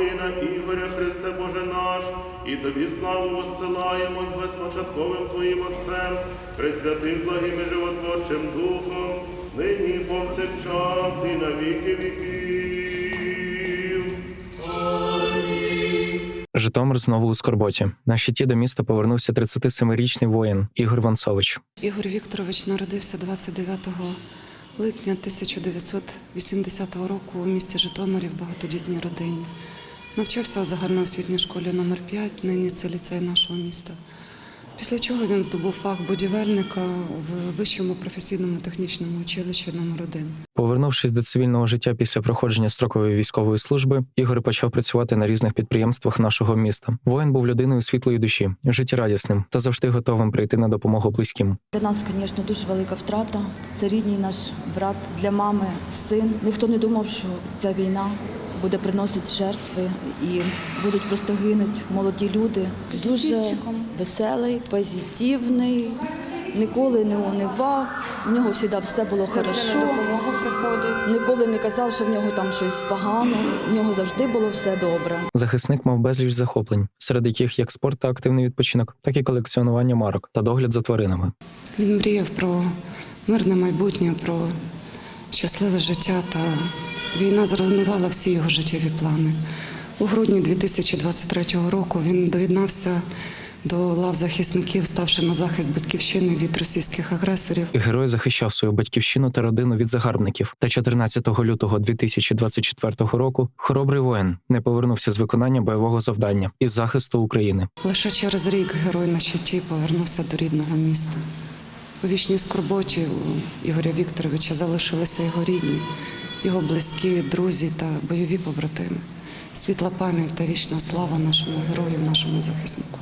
воїна Ігоря Христе Боже наш, і тобі славу воссилаємо з безпочатковим Твоїм Отцем, Пресвятим благим і животворчим Духом, нині повсякчас і на віки віків. Житомир знову у скорботі. На щиті до міста повернувся 37-річний воїн Ігор Ванцович. Ігор Вікторович народився 29 липня 1980 року у місті Житомирі в багатодітній родині. Навчався у загальноосвітній школі номер 5 нині це ліцей нашого міста. Після чого він здобув фах будівельника в вищому професійному технічному училищі номер 1 Повернувшись до цивільного життя після проходження строкової військової служби, Ігор почав працювати на різних підприємствах нашого міста. Воїн був людиною світлої душі, життєрадісним та завжди готовим прийти на допомогу близьким. Для нас, звісно, дуже велика втрата. Це рідний наш брат для мами, син. Ніхто не думав, що ця війна буде приносити жертви і будуть просто гинуть молоді люди. Дуже веселий, позитивний, ніколи не унивав. В нього завжди все було хорошо. Ніколи не казав, що в нього там щось погано. В нього завжди було все добре. Захисник мав безліч захоплень, серед яких як спорт та активний відпочинок, так і колекціонування марок та догляд за тваринами. Він мріяв про мирне майбутнє, про щасливе життя та війна зруйнувала всі його життєві плани. У грудні 2023 року він доєднався до лав захисників, ставши на захист батьківщини від російських агресорів. Герой захищав свою батьківщину та родину від загарбників. Та 14 лютого 2024 року хоробрий воїн не повернувся з виконання бойового завдання із захисту України. Лише через рік герой на щиті повернувся до рідного міста. У вічній скорботі у Ігоря Вікторовича залишилися його рідні, його близькі, друзі та бойові побратими. Світла пам'ять та вічна слава нашому герою, нашому захиснику.